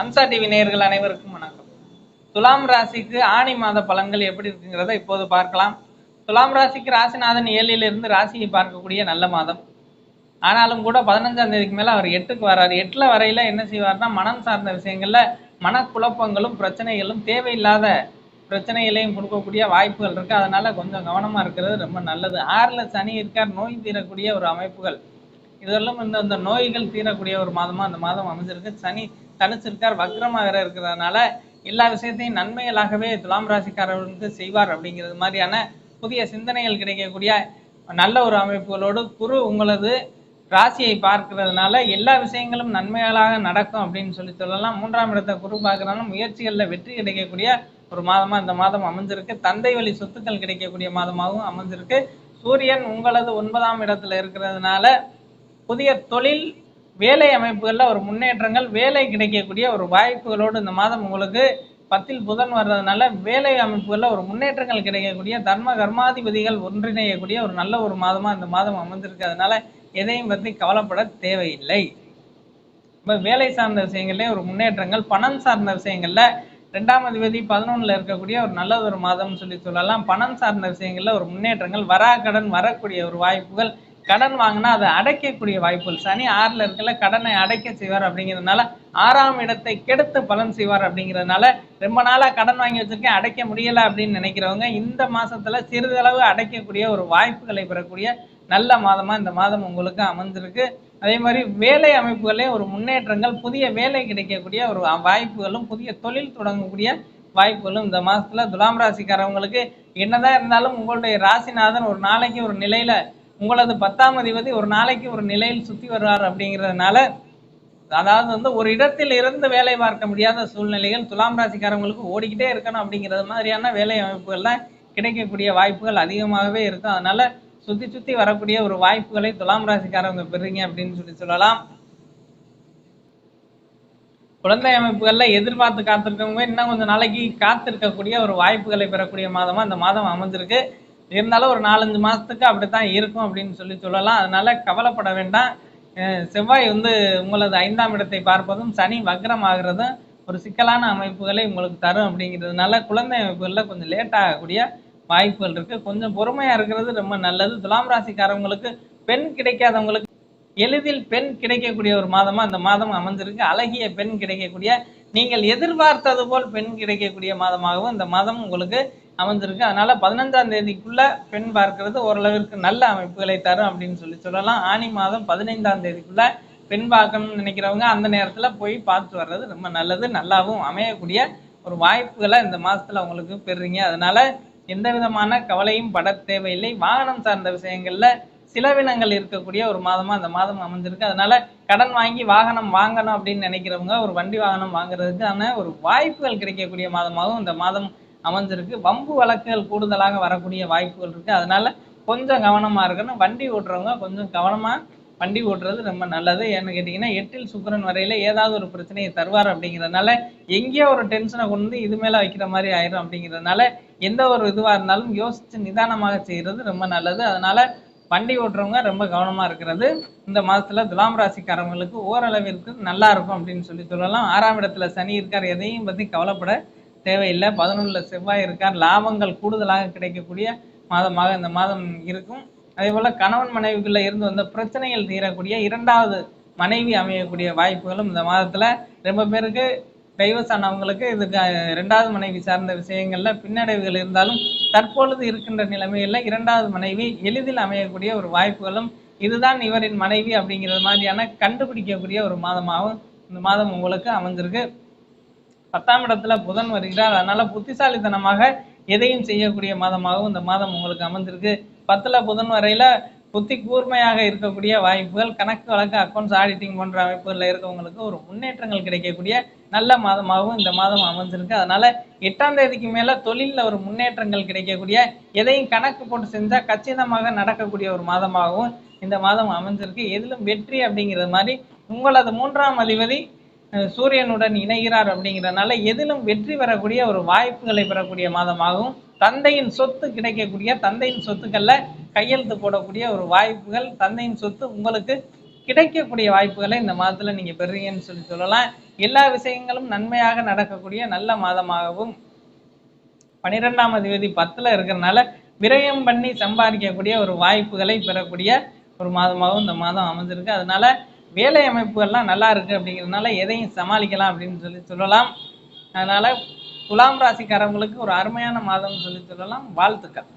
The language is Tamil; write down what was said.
அம்சா டிவி நேயர்கள் அனைவருக்கும் வணக்கம். துலாம் ராசிக்கு ஆணி மாத பலன்கள் எப்படி இருக்குங்கிறத இப்போது பார்க்கலாம். துலாம் ராசிக்கு ராசிநாதன் ஏழிலிருந்து ராசியை பார்க்கக்கூடிய நல்ல மாதம். ஆனாலும் கூட பதினஞ்சாம் தேதிக்கு மேலே அவர் எட்டுக்கு வரார். எட்டில் வரையில என்ன செய்வார்னா மனம் சார்ந்த விஷயங்களில் மனக்குழப்பங்களும் பிரச்சனைகளும் தேவையில்லாத பிரச்சனைகளையும் கொடுக்கக்கூடிய வாய்ப்புகள் இருக்குது அதனால் கொஞ்சம் கவனமாக இருக்கிறது ரொம்ப நல்லது. ஆறில் சனி இருக்கார் நோய் தீரக்கூடிய ஒரு அமைப்புகள். இதெல்லாம் இந்த இந்த நோய்கள் தீரக்கூடிய ஒரு மாதமாக அந்த மாதம் அமைஞ்சிருக்கு. சனி தனிச்சிருக்கார் வக்ரமாக வேற இருக்கிறதுனால எல்லா விஷயத்தையும் நன்மைகளாகவே துலாம் ராசிக்காரர்களுக்கு செய்வார் அப்படிங்கிறது மாதிரியான புதிய சிந்தனைகள் கிடைக்கக்கூடிய நல்ல ஒரு அமைப்புகளோடு குரு உங்களது ராசியை பார்க்கிறதுனால எல்லா விஷயங்களும் நன்மைகளாக நடக்கும் அப்படின்னு சொல்லி சொல்லலாம். மூன்றாம் இடத்தை குரு பார்க்கறதுனால முயற்சிகளில் வெற்றி கிடைக்கக்கூடிய ஒரு மாதமாக இந்த மாதம் அமைஞ்சிருக்கு. தந்தை வழி சொத்துக்கள் கிடைக்கக்கூடிய மாதமாகவும் அமைஞ்சிருக்கு. சூரியன் உங்களது ஒன்பதாம் இடத்துல இருக்கிறதுனால புதிய தொழில் வேலை அமைப்புகளில் ஒரு முன்னேற்றங்கள் வேலை கிடைக்கக்கூடிய ஒரு வாய்ப்புகளோடு இந்த மாதம் உங்களுக்கு பத்தில் புதன் வர்றதுனால வேலை அமைப்புகளில் ஒரு முன்னேற்றங்கள் கிடைக்கக்கூடிய தர்ம கர்மாதிபதிகள் ஒன்றிணையக்கூடிய ஒரு நல்ல ஒரு மாதமா இந்த மாதம் அமைஞ்சிருக்கிறதுனால எதையும் பற்றி கவலைப்பட தேவையில்லை. இப்போ வேலை சார்ந்த விஷயங்கள்லேயே ஒரு முன்னேற்றங்கள் பணம் சார்ந்த விஷயங்கள்ல ரெண்டாம் அதிபதி பதினொன்றில் இருக்கக்கூடிய ஒரு நல்ல ஒரு மாதம்னு சொல்லி சொல்லலாம். பணம் சார்ந்த விஷயங்கள்ல ஒரு முன்னேற்றங்கள் வரா கடன் வரக்கூடிய ஒரு வாய்ப்புகள் கடன் வாங்கினா அதை அடைக்கக்கூடிய வாய்ப்புகள். சனி ஆறில் இருக்கல கடனை அடைக்க செய்வார் அப்படிங்கிறதுனால ஆறாம் இடத்தை கெடுத்து பலன் செய்வார் அப்படிங்கிறதுனால ரொம்ப நாளாக கடன் வாங்கி வச்சிருக்கேன் அடைக்க முடியலை அப்படின்னு நினைக்கிறவங்க இந்த மாதத்தில் சிறிதளவு அடைக்கக்கூடிய ஒரு வாய்ப்புகளை பெறக்கூடிய நல்ல மாதமாக இந்த மாதம் உங்களுக்கு அமைஞ்சிருக்கு. அதே மாதிரி வேலை அமைப்புகளே ஒரு முன்னேற்றங்கள் புதிய வேலை கிடைக்கக்கூடிய ஒரு வாய்ப்புகளும் புதிய தொழில் தொடங்கக்கூடிய வாய்ப்புகளும் இந்த மாதத்தில் துலாம் ராசிக்காரவங்களுக்கு என்னதான் இருந்தாலும் உங்களுடைய ராசிநாதன் ஒரு நாளைக்கு ஒரு நிலையில் உங்களது பத்தாம் அதிபதி ஒரு நாளைக்கு ஒரு நிலையில் சுத்தி வருவார் அப்படிங்கிறதுனால அதாவது வந்து ஒரு இடத்தில் இருந்து வேலை பார்க்க முடியாத சூழ்நிலைகள் துலாம் ராசிக்காரங்களுக்கு ஓடிக்கிட்டே இருக்கணும் அப்படிங்கிறது மாதிரியான வேலை அமைப்புகள்லாம் கிடைக்கக்கூடிய வாய்ப்புகள் அதிகமாகவே இருக்கும் அதனால சுத்தி சுத்தி வரக்கூடிய ஒரு வாய்ப்புகளை துலாம் ராசிக்காரவங்க பெறுறீங்க அப்படின்னு சொல்லி சொல்லலாம். குழந்தை அமைப்புகளில் எதிர்பார்த்து காத்திருக்கவங்க இன்னும் கொஞ்சம் நாளைக்கு காத்திருக்கக்கூடிய ஒரு வாய்ப்புகளை பெறக்கூடிய மாதமா இந்த மாதம் அமைஞ்சிருக்கு. இருந்தாலும் ஒரு நாலஞ்சு மாதத்துக்கு அப்படி தான் இருக்கும் அப்படின்னு சொல்லி சொல்லலாம். அதனால கவலைப்பட வேண்டாம். செவ்வாய் வந்து உங்களது ஐந்தாம் இடத்தை பார்ப்பதும் சனி வக்ரம் ஆகிறதும் ஒரு சிக்கலான அமைப்புகளை உங்களுக்கு தரும் அப்படிங்கிறதுனால குழந்தை அமைப்புகளில் கொஞ்சம் லேட் ஆகக்கூடிய வாய்ப்புகள் இருக்கு. கொஞ்சம் பொறுமையா இருக்கிறது ரொம்ப நல்லது. துலாம் ராசிக்காரவங்களுக்கு பெண் கிடைக்காதவங்களுக்கு எளிதில் பெண் கிடைக்கக்கூடிய ஒரு மாதமா இந்த மாதம் அமைஞ்சிருக்கு. அழகிய பெண் கிடைக்கக்கூடிய நீங்கள் எதிர்பார்த்தது போல் பெண் கிடைக்கக்கூடிய மாதமாகவும் இந்த மாதம் உங்களுக்கு அமைஞ்சிருக்கு. அதனால பதினஞ்சாம் தேதிக்குள்ள பெண் பார்க்கிறது ஓரளவிற்கு நல்ல அமைப்புகளை தரும் அப்படின்னு சொல்லி சொல்லலாம். ஆனி மாதம் பதினைந்தாம் தேதிக்குள்ள பெண் பார்க்கணும்னு நினைக்கிறவங்க அந்த நேரத்துல போய் பார்த்து வர்றது ரொம்ப நல்லது. நல்லாவும் அமையக்கூடிய ஒரு வாய்ப்புகளை இந்த மாசத்துல உங்களுக்கு பெறுறீங்க. அதனால எந்த விதமான கவலையும் பட தேவையில்லை. வாகனம் சார்ந்த விஷயங்கள்ல சிலவினங்கள் இருக்கக்கூடிய ஒரு மாதமாக அந்த மாதம் அமைஞ்சிருக்கு. அதனால கடன் வாங்கி வாகனம் வாங்கணும் அப்படின்னு நினைக்கிறவங்க ஒரு வண்டி வாகனம் வாங்குறதுக்கான ஒரு வாய்ப்புகள் கிடைக்கக்கூடிய மாதமாகவும் இந்த மாதம் அமைஞ்சிருக்கு. வம்பு வழக்குகள் கூடுதலாக வரக்கூடிய வாய்ப்புகள் இருக்கு. அதனால கொஞ்சம் கவனமாக இருக்கணும். வண்டி ஓட்டுறவங்க கொஞ்சம் கவனமாக வண்டி ஓட்டுறது ரொம்ப நல்லது. ஏன்னு கேட்டிங்கன்னா எட்டில் சுக்கரன் வரையில் ஏதாவது ஒரு பிரச்சனையை தருவார் அப்படிங்கிறதுனால எங்கேயோ ஒரு டென்ஷனை கொண்டு வந்து இது மேலே வைக்கிற மாதிரி ஆயிரும் அப்படிங்கிறதுனால எந்த ஒரு இதுவாக இருந்தாலும் யோசித்து நிதானமாக செய்கிறது ரொம்ப நல்லது. அதனால வண்டி ஓட்டுறவங்க ரொம்ப கவனமாக இருக்கிறது. இந்த மாதத்தில் துலாம் ராசிக்காரவங்களுக்கு ஓரளவிற்கு நல்லா இருக்கும் அப்படின்னு சொல்லி சொல்லலாம். ஆறாம் இடத்துல சனி இருக்கார் எதையும் பற்றி கவலைப்பட தேவையில்லை. பதினொன்றில் செவ்வாய் இருக்கார். லாபங்கள் கூடுதலாக கிடைக்கக்கூடிய மாதமாக இந்த மாதம் இருக்கும். அதே போல் கணவன் மனைவிகளில் இருந்து வந்த பிரச்சனைகள் தீரக்கூடிய இரண்டாவது மனைவி அமையக்கூடிய வாய்ப்புகளும் இந்த மாதத்தில் ரொம்ப பேருக்கு டைவர்ஸ் ஆனவங்களுக்கு இதுக்கு இரண்டாவது மனைவி சார்ந்த விஷயங்கள்ல பின்னடைவுகள் இருந்தாலும் தற்பொழுது இருக்கின்ற நிலைமையில இரண்டாவது மனைவி எளிதில் அமையக்கூடிய ஒரு வாய்ப்புகளும் இதுதான் இவரின் மனைவி அப்படிங்கிறது மாதிரியான கண்டுபிடிக்கக்கூடிய ஒரு மாதமாகவும் இந்த மாதம் உங்களுக்கு அமைஞ்சிருக்கு. பத்தாம் இடத்துல புதன் வருகிறார். அதனால புத்திசாலித்தனமாக எதையும் செய்யக்கூடிய மாதமாகவும் இந்த மாதம் உங்களுக்கு அமைஞ்சிருக்கு. பத்துல புதன் வரையில புத்தி கூர்மையாக இருக்கக்கூடிய வாய்ப்புகள் கணக்கு வழக்கு அக்கௌண்ட்ஸ் ஆடிட்டிங் போன்ற அமைப்புகளில் இருக்கவங்களுக்கு ஒரு முன்னேற்றங்கள் கிடைக்கக்கூடிய நல்ல மாதமாகவும் இந்த மாதம் அமைஞ்சிருக்கு. அதனால எட்டாம் தேதிக்கு மேல தொழிலில் ஒரு முன்னேற்றங்கள் கிடைக்கக்கூடிய எதையும் கணக்கு போட்டு செஞ்சா கச்சிதமாக நடக்கக்கூடிய ஒரு மாதமாகவும் இந்த மாதம் அமைஞ்சிருக்கு. எதிலும் வெற்றி அப்படிங்கிறது மாதிரி உங்களது மூன்றாம் அதிபதி சூரியனுடன் இணைகிறார் அப்படிங்கிறதுனால எதிலும் வெற்றி பெறக்கூடிய ஒரு வாய்ப்புகளை பெறக்கூடிய மாதமாகவும் தந்தையின் சொத்து கிடைக்கக்கூடிய தந்தையின் சொத்துக்கள்ல கையெழுத்து போடக்கூடிய ஒரு வாய்ப்புகள் தந்தையின் சொத்து உங்களுக்கு கிடைக்கக்கூடிய வாய்ப்புகளை இந்த மாதத்துல நீங்க பெறுறீங்கன்னு சொல்லி சொல்லலாம். எல்லா விஷயங்களும் நன்மையாக நடக்கக்கூடிய நல்ல மாதமாகவும் பனிரெண்டாம் அதிபதி பத்துல இருக்கிறனால விரயம் பண்ணி சம்பாதிக்கக்கூடிய ஒரு வாய்ப்புகளை பெறக்கூடிய ஒரு மாதமாகவும் இந்த மாதம் அமைஞ்சிருக்கு. அதனால வேலை அமைப்புகள்லாம் நல்லா இருக்கு அப்படிங்கிறதுனால எதையும் சமாளிக்கலாம் அப்படின்னு சொல்லி சொல்லலாம். அதனால துலாம் ராசிக்காரங்களுக்கு ஒரு அருமையான மாதம் சொல்லி சொல்லலாம். வாழ்த்துக்கள்.